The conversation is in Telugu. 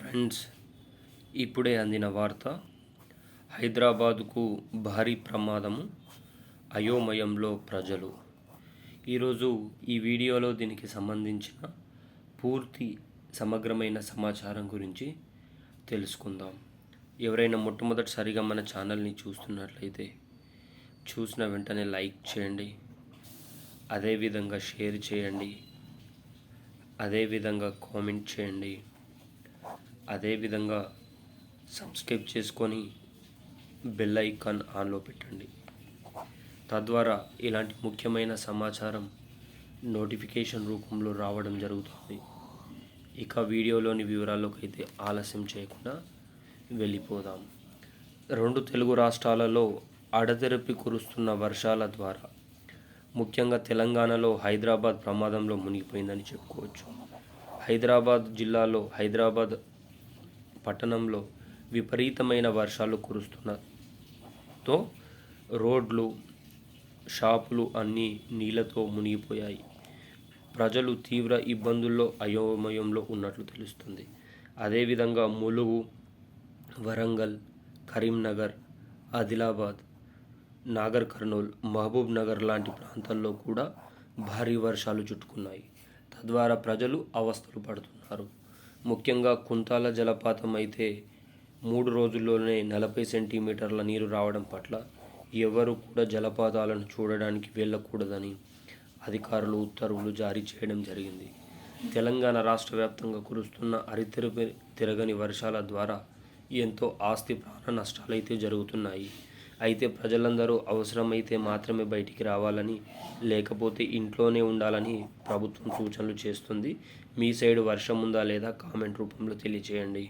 ఫ్రెండ్స్ ఇప్పుడే అందిన వార్త హైదరాబాదుకు భారీ ప్రమాదము అయోమయంలో ప్రజలు. ఈరోజు ఈ వీడియోలో దీనికి సంబంధించిన పూర్తి సమగ్రమైన సమాచారం గురించి తెలుసుకుందాం. ఎవరైనా మొట్టమొదటిసారిగా మన ఛానల్ని చూస్తున్నట్లయితే చూసిన వెంటనే లైక్ చేయండి. అదేవిధంగా షేర్ చేయండి. అదేవిధంగా కామెంట్ చేయండి. అదేవిధంగా సబ్స్క్రైబ్ చేసుకొని బెల్ ఐకాన్ ఆన్లో పెట్టండి. తద్వారా ఇలాంటి ముఖ్యమైన సమాచారం నోటిఫికేషన్ రూపంలో రావడం జరుగుతుంది. ఇక వీడియోలోని వివరాల్లోకి అయితే ఆలస్యం చేయకుండా వెళ్ళిపోదాం. రెండు తెలుగు రాష్ట్రాలలో అడతెరపి కురుస్తున్న వర్షాల ద్వారా ముఖ్యంగా తెలంగాణలో హైదరాబాద్ ప్రమాదంలో మునిగిపోయిందని చెప్పుకోవచ్చు. హైదరాబాద్ జిల్లాలో హైదరాబాద్ పట్టణంలో విపరీతమైన వర్షాలు కురుస్తున్నతో రోడ్లు షాపులు అన్నీ నీళ్ళతో మునిగిపోయాయి. ప్రజలు తీవ్ర ఇబ్బందుల్లో అయోమయంలో ఉన్నట్లు తెలుస్తుంది. అదేవిధంగా ములుగు వరంగల్ కరీంనగర్ ఆదిలాబాద్ నాగర్ కర్నూల్ మహబూబ్ నగర్ లాంటి ప్రాంతాల్లో కూడా భారీ వర్షాలు చుట్టుకున్నాయి. తద్వారా ప్రజలు అవస్థలు పడుతున్నారు. ముఖ్యంగా కుంతాల జలపాతం అయితే మూడు రోజుల్లోనే నలభై సెంటీమీటర్ల నీరు రావడం పట్ల ఎవరు కూడా జలపాతాలను చూడడానికి వెళ్ళకూడదని అధికారులు ఉత్తర్వులు జారీ చేయడం జరిగింది. తెలంగాణ రాష్ట్ర వ్యాప్తంగా కురుస్తున్న అరితెరుపు తిరగని వర్షాల ద్వారా ఎంతో ఆస్తి ప్రాణ నష్టాలైతే జరుగుతున్నాయి. అయితే ప్రజలందరూ అవసరమైతే మాత్రమే బయటికి రావాలని లేకపోతే ఇంట్లోనే ఉండాలని ప్రభుత్వం సూచనలు చేస్తుంది. మీ సైడ్ వర్షం ఉందా లేదా కామెంట్ రూపంలో తెలియజేయండి